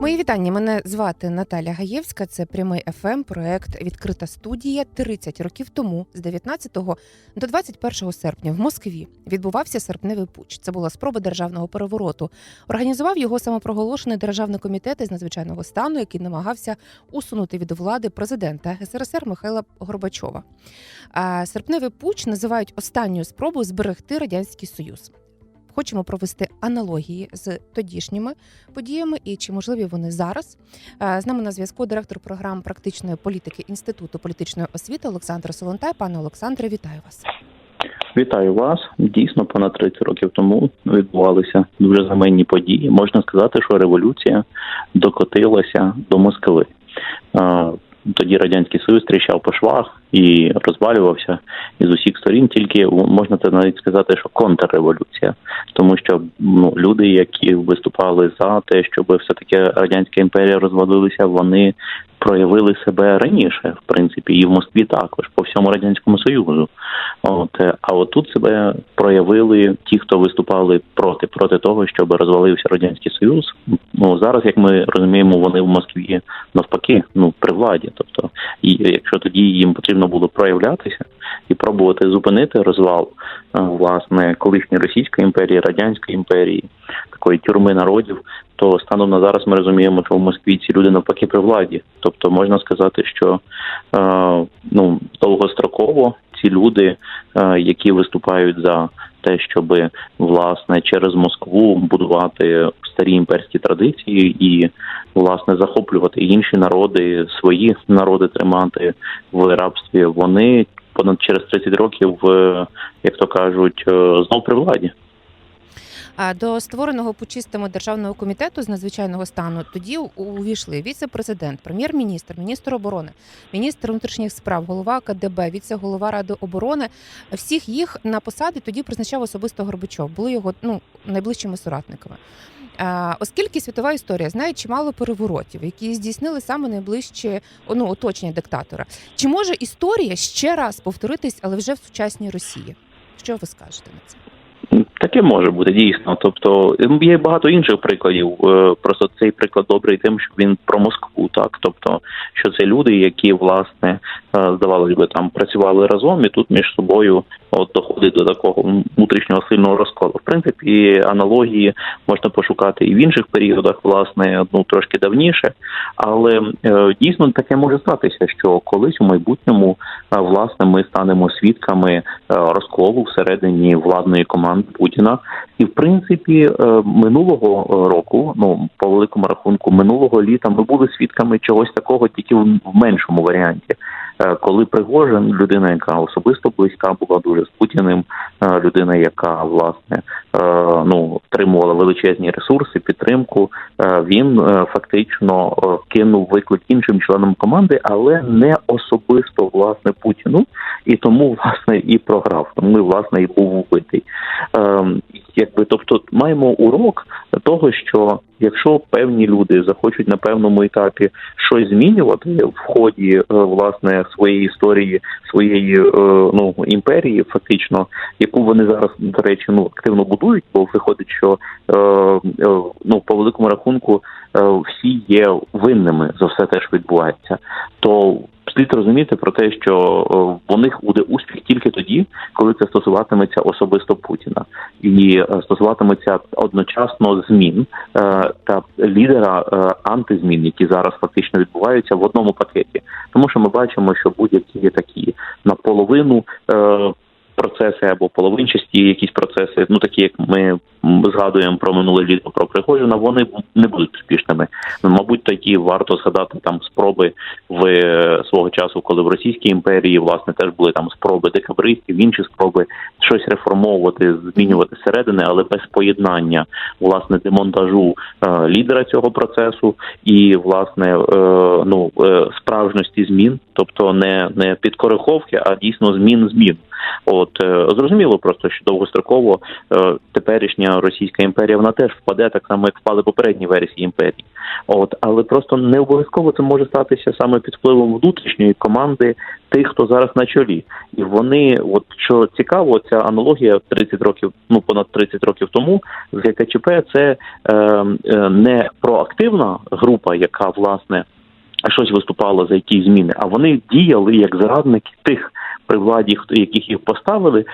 Мої вітання. Мене звати Наталя Гаєвська. Це прямий ФМ, проект Відкрита студія. 30 років тому, з 19 до 21 серпня, в Москві відбувався серпневий путч. Це була спроба державного перевороту. Організував його самопроголошений державний комітет із надзвичайного стану, який намагався усунути від влади президента СРСР Михайла Горбачова. А серпневий путч називають останньою спробою зберегти радянський союз. Хочемо провести аналогії з тодішніми подіями і чи можливі вони зараз. Е, З нами на зв'язку директор програм практичної політики Інституту політичної освіти Олександр Солонтай. Пане Олександре, вітаю вас. Вітаю вас. Дійсно, понад 30 років тому відбувалися дуже знаменні події. Можна сказати, що революція докотилася до Москви. Тоді радянський союз тріщав по швах і розвалювався із усіх сторін. Тільки можна це навіть сказати, що контрреволюція, тому що ну люди, які виступали за те, щоб все таки радянська імперія розвалилася, вони проявили себе раніше, в принципі, і в Москві також по всьому радянському союзу. От е, а отут себе проявили ті, хто виступали проти проти того, щоб розвалився радянський союз. Ну зараз, як ми розуміємо, вони в Москві навпаки, ну при владі. Тобто, і якщо тоді їм потрібно було проявлятися пробувати зупинити розвал е, власне колишньої Російської імперії, радянської імперії, такої тюрми народів, то станом на зараз ми розуміємо, що в Москві ці люди навпаки при владі. Тобто можна сказати, що е, ну довгостроково ці люди, е, які виступають за те, щоб власне через Москву будувати старі імперські традиції і власне захоплювати інші народи, свої народи тримати в рабстві, вони понад через 30 років, як то кажуть, е, знов при владі. А до створеного пучистами державного комітету з надзвичайного стану тоді увійшли віце-президент, прем'єр-міністр, міністр оборони, міністр внутрішніх справ, голова КДБ, віце-голова ради оборони. Всіх їх на посади тоді призначав особисто Горбачов. Були його ну найближчими соратниками. Оскільки світова історія знає чимало переворотів, які здійснили саме найближче ну, оточення диктатора. Чи може історія ще раз повторитись, але вже в сучасній Росії? Що ви скажете на це? Таке може бути дійсно. Тобто є багато інших прикладів. Е, Просто цей приклад добрий тим, що він про Москву, так тобто, що це люди, які власне е, здавалось би там працювали разом, і тут між собою от доходить до такого внутрішнього сильного розколу. В принципі, аналогії можна пошукати і в інших періодах, власне, ну трошки давніше, але е, дійсно таке може статися, що колись у майбутньому власне ми станемо свідками розколу всередині владної команди Путіна. І в принципі, е, минулого року, ну по великому рахунку, минулого літа ми були свідками чогось такого, тільки в меншому варіанті. Е, Коли Пригожин, людина, яка особисто близька була дуже з Путіним, е, людина, яка власне е, ну отримувала величезні ресурси, підтримку, е, він е, фактично е, кинув виклик іншим членам команди, але не особисто власне Путіну, і тому власне і програв. Тому власне і був убитий. Ем, Якби тобто маємо урок того, що якщо певні люди захочуть на певному етапі щось змінювати в ході е, власне своєї історії, своєї е, ну імперії, фактично, яку вони зараз до речі ну активно будують, бо виходить, що е, ну по великому рахунку всі є винними за все те, що відбувається, то слід розуміти про те, що у них буде успіх тільки тоді, коли це стосуватиметься особисто Путіна, і е, стосуватиметься одночасно змін е, та лідера е, антизмін, які зараз фактично відбуваються в одному пакеті, тому що ми бачимо, що будь-які такі наполовину. Процеси або половинчасті якісь процеси, ну такі як ми згадуємо про минуле літо про Пригожина, вони не будуть успішними. Мабуть, тоді варто згадати там спроби в е, свого часу, коли в Російській імперії власне теж були там спроби декабристів, інші спроби щось реформовувати, змінювати зсередини, але без поєднання власне демонтажу е, лідера цього процесу і власне е, ну е, справжності змін, тобто не, не підкориховки, а дійсно змін змін. От е, зрозуміло просто, що довгостроково е, теперішня Російська імперія вона теж впаде так само, як впали попередні версії імперії. От але просто не обов'язково це може статися саме під впливом внутрішньої команди тих, хто зараз на чолі, і вони, от що цікаво, ця аналогія 30 років, ну понад 30 років тому з ГКЧП це е, е, не проактивна група, яка власне щось виступала за якісь зміни, а вони діяли як зрадники тих при владі, хто яких їх поставили,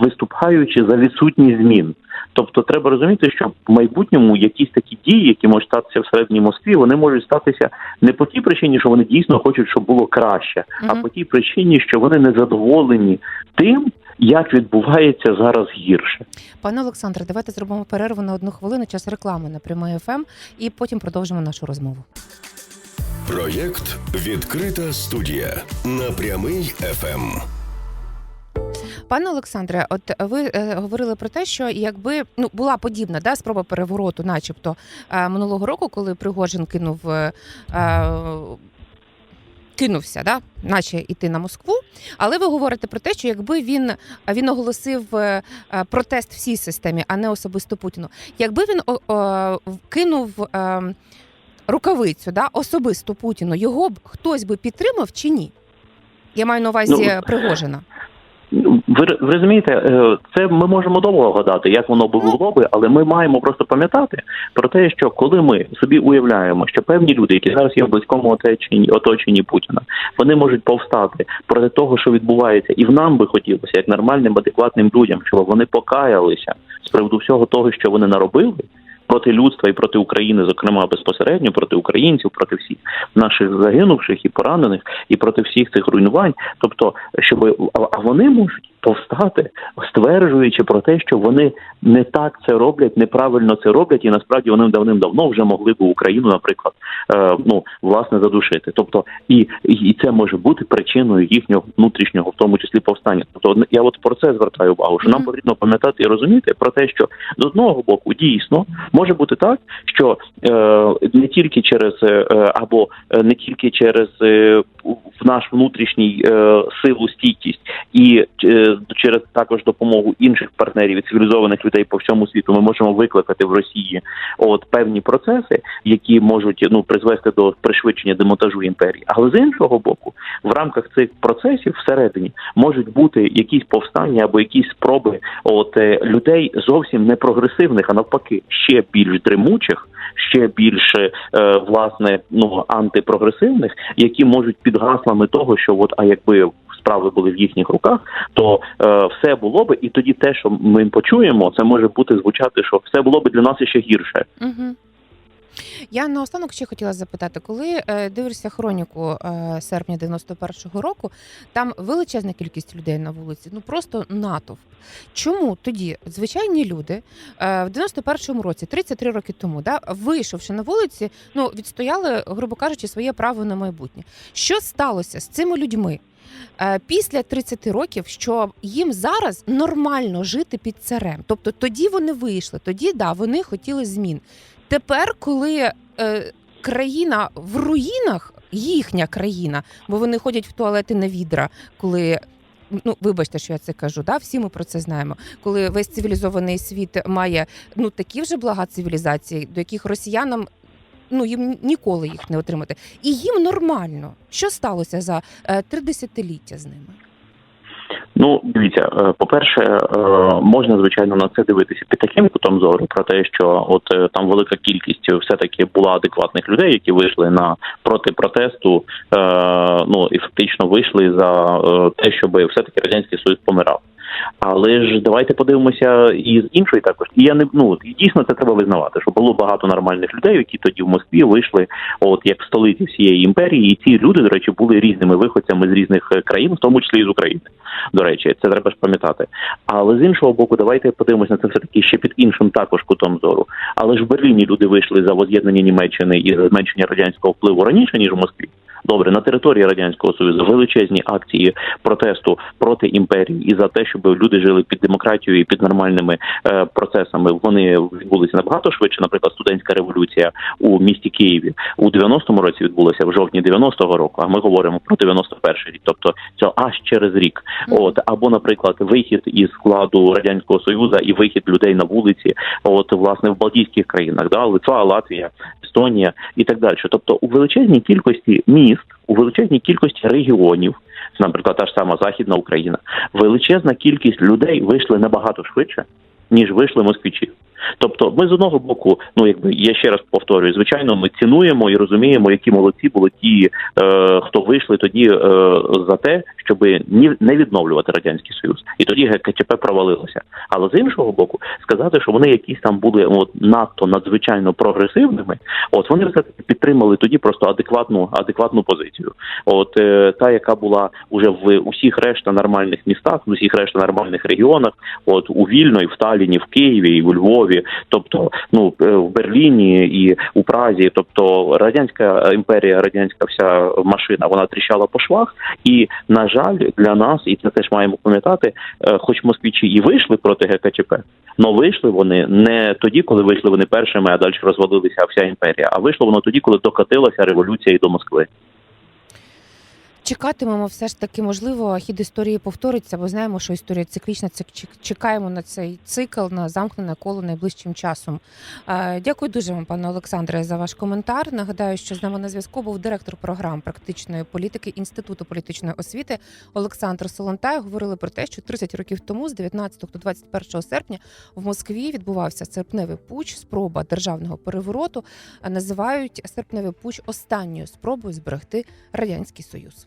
виступаючи за відсутність змін. Тобто треба розуміти, що в майбутньому якісь такі дії, які можуть статися всередині Москві, вони можуть статися не по тій причині, що вони дійсно хочуть, щоб було краще, а по тій причині, що вони не задоволені тим, як відбувається зараз гірше. Пане Олександре, давайте зробимо перерву на одну хвилину, час реклами на прямий ФМ, і потім продовжимо нашу розмову. Проєкт Відкрита студія на прямий ФМ. Пане Олександре, от ви е, говорили про те, що якби ну була подібна да, спроба перевороту, начебто е, минулого року, коли Пригожин кинув. Е, е, Кинувся, да, наче йти на Москву. Але ви говорите про те, що якби він він оголосив е, е, протест всій системі, а не особисто Путіну. Якби він о, о, кинув е, рукавицю, да, особисто Путіну, його б хтось би підтримав чи ні? Я маю на увазі Ну, Пригожина. Ви, розумієте, е, це ми можемо довго гадати, як воно було би, але ми маємо просто пам'ятати про те, що коли ми собі уявляємо, що певні люди, які зараз є в близькому оточенні, оточенні Путіна, вони можуть повстати проти того, що відбувається, і в нам би хотілося, як нормальним, адекватним людям, щоб вони покаялися з приводу всього того, що вони наробили. Проти людства і проти України, зокрема безпосередньо проти українців, проти всіх наших загинувших і поранених, і проти всіх цих руйнувань. Тобто, щоб а вони можуть повстати, стверджуючи про те, що вони не так це роблять, неправильно це роблять, і насправді вони давним-давно вже могли б Україну, наприклад, е, ну власне задушити. Тобто, і, і це може бути причиною їхнього внутрішнього, в тому числі повстання. Тобто, я от про це звертаю увагу, що нам потрібно пам'ятати і розуміти про те, що з одного боку дійсно може бути так, що е, не тільки через е, або е, не тільки через е, в наш внутрішній е, силу стійкість і е, через також допомогу інших партнерів і цивілізованих людей по всьому світу ми можемо викликати в Росії от певні процеси, які можуть ну призвести до пришвидшення демонтажу імперії. Але з іншого боку, в рамках цих процесів всередині можуть бути якісь повстання або якісь спроби от е, людей зовсім не прогресивних, а навпаки, ще більш дремучих. Ще більше е, власне ну антипрогресивних, які можуть під гаслами того, що от а якби справи були в їхніх руках, то е, все було би, і тоді те, що ми почуємо, це може бути звучати, що все було би для нас ще гірше. Угу. Я наостанок ще хотіла запитати, коли е, дивишся хроніку е, серпня 91-го року, там величезна кількість людей на вулиці, ну просто натовп. Чому тоді звичайні люди е, в 91-му році, 33 роки тому, да, вийшовши на вулиці, ну відстояли, грубо кажучи, своє право на майбутнє? Що сталося з цими людьми? Е, Після 30 років, що їм зараз нормально жити під царем, тобто тоді вони вийшли, тоді да вони хотіли змін. Тепер, коли е, країна в руїнах, їхня країна, бо вони ходять в туалети на відра, коли. Ну, вибачте, що я це кажу, да? всі ми про це знаємо. Коли весь цивілізований світ має ну такі вже блага цивілізації, до яких росіянам ну їм ніколи їх не отримати. І їм нормально. Що сталося за е, три десятиліття з ними? Ну, дивіться, е, по-перше, е, можна звичайно на це дивитися під таким кутом зору, про те, що от там велика кількість все таки була адекватних людей, які вийшли на проти протесту, ну і фактично вийшли за те, щоб все таки радянський союз помирав. Але ж давайте подивимося і з іншої також. І я не ну дійсно це треба визнавати, що було багато нормальних людей, які тоді в Москві вийшли, от як в столиці всієї імперії, і ці люди, до речі, були різними виходцями з різних е, країн, в тому числі і з України. До речі, це треба ж пам'ятати. Але з іншого боку, давайте подивимося на це все таки ще під іншим також кутом зору. Але ж в Берліні люди вийшли за воз'єднання Німеччини і зменшення радянського впливу раніше ніж в Москві. Добре, на території радянського союзу величезні акції протесту проти імперії і за те, щоб люди жили під демократією і під нормальними е, процесами. Вони відбулися набагато швидше. Наприклад, студентська революція у місті Києві у 90-му році відбулася в жовтні 90-го року. А ми говоримо про 91-й рік, тобто це аж через рік. От або, наприклад, вихід із складу радянського союзу і вихід людей на вулиці, от власне в Балтійських країнах, да Литва, Латвія, Естонія і так далі. Тобто, у величезній кількості міст, у величезній кількості регіонів наприклад, та ж сама Західна Україна, величезна кількість людей вийшли набагато швидше, ніж вийшли москвичі. Тобто, ми з одного боку, ну якби я ще раз повторюю, звичайно, ми цінуємо і розуміємо, які молодці були ті, е, хто вийшли тоді е, за те, щоб ні не відновлювати радянський союз, і тоді ГКЧП провалилося. Але з іншого боку, сказати, що вони якісь там були от надто надзвичайно прогресивними, от вони все підтримали тоді просто адекватну адекватну позицію. От е, та, яка була уже в усіх решта нормальних містах, в усіх решта нормальних регіонах, от у Вільно, і в Талліні, в Києві, і у Львові, тобто ну е, в Берліні і у Празі, тобто радянська імперія, радянська вся машина, вона тріщала по швах. І на жаль, для нас, і це теж маємо пам'ятати, е, хоч москвичі і вийшли проти ГКЧП, але вийшли вони не тоді, коли вийшли вони першими, а далі розвалилася вся імперія. А вийшло воно тоді, коли докатилася революція і до Москви. Чекатимемо все ж таки, можливо, хід історії повториться, бо знаємо, що історія циклічна. Це чекаємо на цей цикл, на замкнене коло найближчим часом. Е, Дякую дуже вам, пане Олександре, за ваш коментар. Нагадаю, що з нами на зв'язку був директор програм практичної політики Інституту політичної освіти Олександр Солонтай. Говорили про те, що 30 років тому, з 19 до 21 серпня, в Москві відбувався серпневий путч, спроба державного перевороту. Називають серпневий путч останньою спробою зберегти радянський союз.